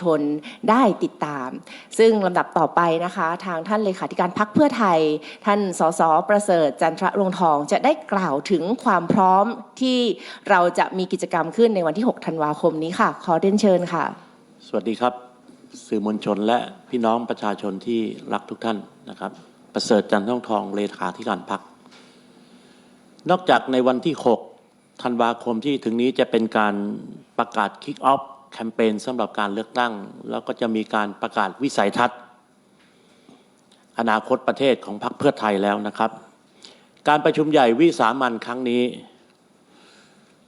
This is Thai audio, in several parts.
ชนได้ติดตาม ซึ่งลำดับต่อไปนะคะ ทางท่านเลขาธิการพักเพื่อไทย ท่านสสประเสริฐจันทระรงทองจะได้กล่าวถึงความพร้อมที่เราจะมีกิจกรรมขึ้นในวันที่ 6 ธันวาคมนี้ค่ะ ขอเรียนเชิญค่ะ สวัสดีครับ สื่อมวลชนและพี่น้องประชาชนที่รักทุกท่านนะครับ ประเสริฐจันทร์ทองทองเลขาธิการพักนอกจากในวันที่ 6 ธันวาคมที่ถึงนี้จะเป็นการประกาศคิกออฟ แคมเปญสำหรับการเลือกตั้ง แล้วก็จะมีการประกาศวิสัยทัศน์ อนาคตประเทศของพรรคเพื่อไทยแล้วนะครับ การประชุมใหญ่วิสามันครั้งนี้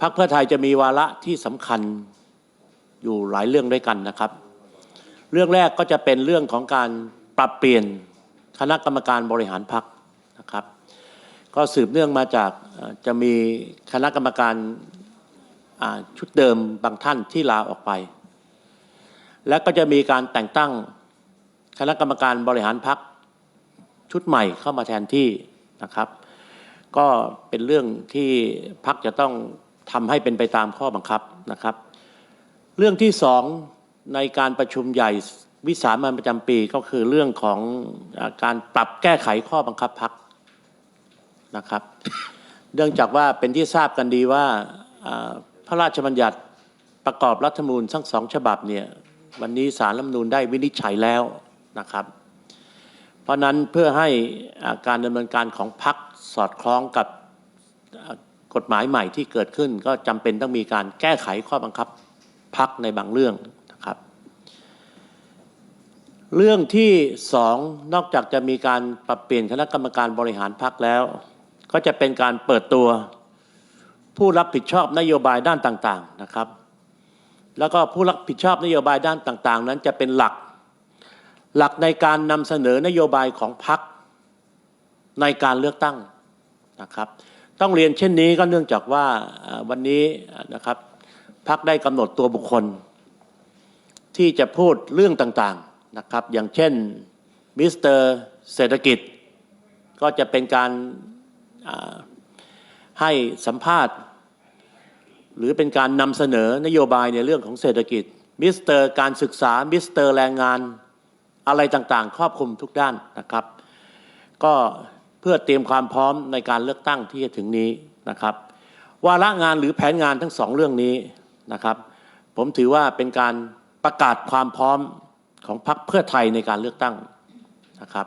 พรรคเพื่อไทยจะมีวาระที่สำคัญอยู่หลายเรื่องด้วยกันนะครับ เรื่องแรกก็จะเป็นเรื่องของการปรับเปลี่ยนคณะกรรมการบริหารพรรคนะครับ ก็สืบเนื่องมาจากจะมีคณะกรรมการ ชุดเดิมบางท่านที่ลาออกไป และก็จะมีการแต่งตั้งคณะกรรมการบริหารพรรคชุดใหม่เข้ามาแทนที่นะครับ ก็เป็นเรื่องที่พรรคจะต้องทำให้เป็นไปตามข้อบังคับนะครับ เรื่องที่สองในการประชุมใหญ่วิสามันประจำปีก็คือเรื่องของการปรับแก้ไขข้อบังคับพักนะครับ เนื่องจากว่าเป็นที่ทราบกันดีว่า ระราชบัญญัติประกอบรัฐธรรมนูญทั้งสองฉบับเนี่ยวันนี้สารรัฐธรรมนูญได้วินิจฉัยแล้วนะครับ เพราะนั้นเพื่อให้การดำเนินการของพักสอดคล้องกับกฎหมายใหม่ที่เกิดขึ้น ก็จำเป็นต้องมีการแก้ไขข้อบังคับพักในบางเรื่องนะครับ เรื่องที่สองนอกจากจะมีการปรับเปลี่ยนคณะกรรมการบริหารพักแล้ว ก็จะเป็นการเปิดตัว ผู้รับผิดชอบนโยบายด้านต่างๆนะครับ แล้วก็ผู้รับผิดชอบนโยบายด้านต่างๆ นั้นจะเป็นหลัก หลักในการนำเสนอนโยบายของพักในการเลือกตั้งนะครับ ต้องเรียนเช่นนี้ก็เนื่องจากว่าวันนี้นะครับพักได้กำหนดตัวบุคคล ที่จะพูดเรื่องต่างๆนะครับ อย่างเช่นมิสเตอร์เศรษฐกิจ ก็จะเป็นการให้สัมภาษณ์ หรือเป็นการนำเสนอนโยบายในเรื่องของเศรษฐกิจ มิสเตอร์การศึกษา มิสเตอร์แรงงาน อะไรต่างๆ ครอบคลุมทุกด้านนะครับ ก็เพื่อเตรียมความพร้อมในการเลือกตั้งที่จะถึงนี้นะครับ วาระงานหรือแผนงานทั้งสองเรื่องนี้นะครับ ผมถือว่าเป็นการประกาศความพร้อมของพรรคเพื่อไทยในการเลือกตั้งนะครับ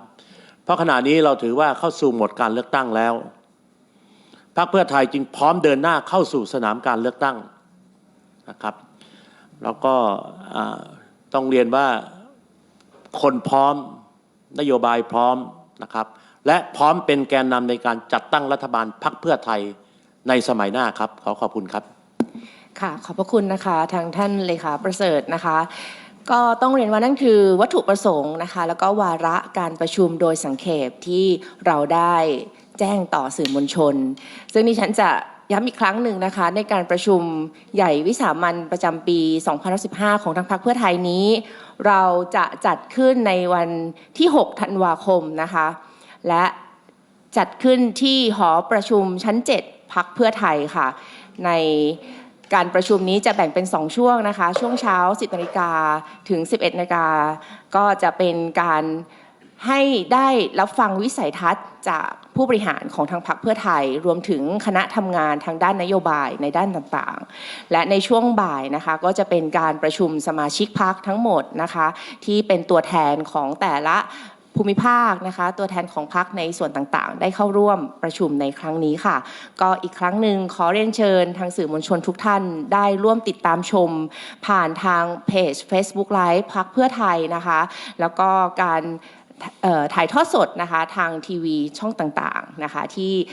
เพราะขณะนี้เราถือว่าเข้าสู่หมดการเลือกตั้งแล้ว พรรคเพื่อไทยจึงพร้อมเดินหน้าเข้าสู่สนามการเลือกตั้งนะครับ แล้วก็ต้องเรียนว่าคนพร้อมนโยบายพร้อมนะครับ และพร้อมเป็นแกนนำในการจัดตั้งรัฐบาลพรรคเพื่อไทยในสมัยหน้าครับ ขอขอบคุณครับค่ะขอบพระคุณนะคะทางท่านเลขาประเสริฐนะคะ ก็ต้องเรียนว่านั่นคือวัตถุประสงค์นะคะ แล้วก็วาระการประชุมโดยสังเขปที่เราได้ แจ้งต่อสื่อมวลชน ซึ่งดิฉันจะย้ำอีกครั้งหนึ่งนะคะ ในการประชุมใหญ่วิสามันประจำปี 2015 ของทางพรรคเพื่อไทยนี้ เราจะจัดขึ้นในวันที่ 6 ธันวาคมนะคะ และจัดขึ้นที่หอประชุมชั้น 7 พักเพื่อไทยค่ะ ในการประชุมนี้จะแบ่งเป็น 2 ช่วงนะคะ ช่วงเช้า 10นาฬิกาถึง 11นาฬิกาก็จะเป็นการให้ได้รับฟังวิสัยทัศน์จาก ผู้บริหารของทางพรรคเพื่อไทย รวมถึงคณะทำงานทางด้านนโยบายในด้านต่างๆ และในช่วงบ่ายนะคะก็จะเป็นการประชุมสมาชิกพักทั้งหมดนะคะที่เป็นตัวแทนของแต่ละภูมิภาคนะคะ ตัวแทนของพักในส่วนต่างๆ ได้เข้าร่วมประชุมในครั้งนี้ค่ะ ก็อีกครั้งหนึ่งขอเรียนเชิญทางสื่อมวลชนทุกท่านได้ร่วมติดตามชม ผ่านทางเพจ Facebook Live พักเพื่อไทยนะคะ แล้วก็การ ถ่ายทอดสดนะคะทางทีวีช่องต่างๆนะคะที่